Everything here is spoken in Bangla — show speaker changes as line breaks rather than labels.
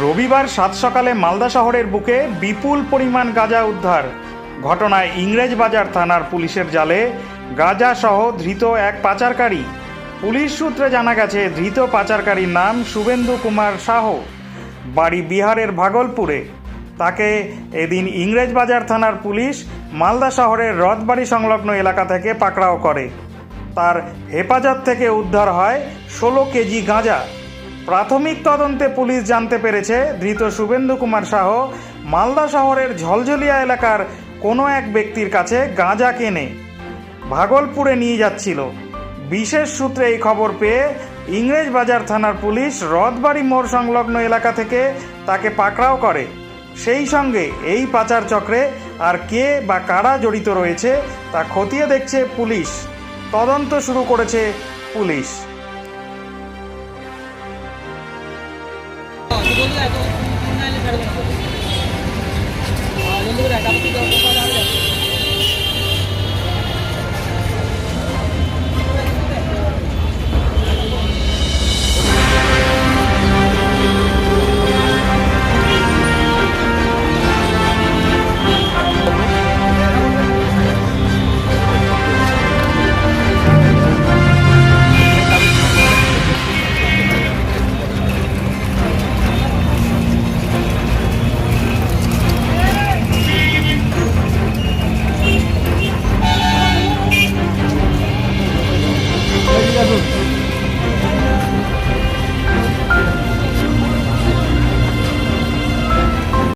রবিবার সাত সকালে মালদা শহরের বুকে বিপুল পরিমাণ গাঁজা উদ্ধার। ঘটনায় ইংরেজ বাজার থানার পুলিশের জালে গাঁজা সহ ধৃত এক পাচারকারী। পুলিশ সূত্রে জানা গেছে, ধৃত পাচারকারীর নাম শুভেন্দু কুমার শাহ বাড়ি বিহারের ভাগলপুরে। তাকে এদিন ইংরেজ বাজার থানার পুলিশ মালদা শহরের রথবাড়ি সংলগ্ন এলাকা থেকে পাকড়াও করে। তার হেফাজত থেকে উদ্ধার হয় ষোলো কেজি গাঁজা। প্রাথমিক তদন্তে পুলিশ জানতে পেরেছে, ধৃত শুভেন্দু কুমার সাহ মালদা শহরের ঝলঝলিয়া এলাকার কোনো এক ব্যক্তির কাছে গাঁজা কেনে ভাগলপুরে নিয়ে যাচ্ছিল। বিশেষ সূত্রে এই খবর পেয়ে ইংরেজ বাজার থানার পুলিশ রথবাড়ি মোড় সংলগ্ন এলাকা থেকে তাকে পাকড়াও করে। সেই সঙ্গে এই পাচার চক্রে আর কে বা কারা জড়িত রয়েছে তা খতিয়ে দেখছে পুলিশ। তদন্ত শুরু করেছে পুলিশ।
അതിന്റെ രണ്ടാമത്തെ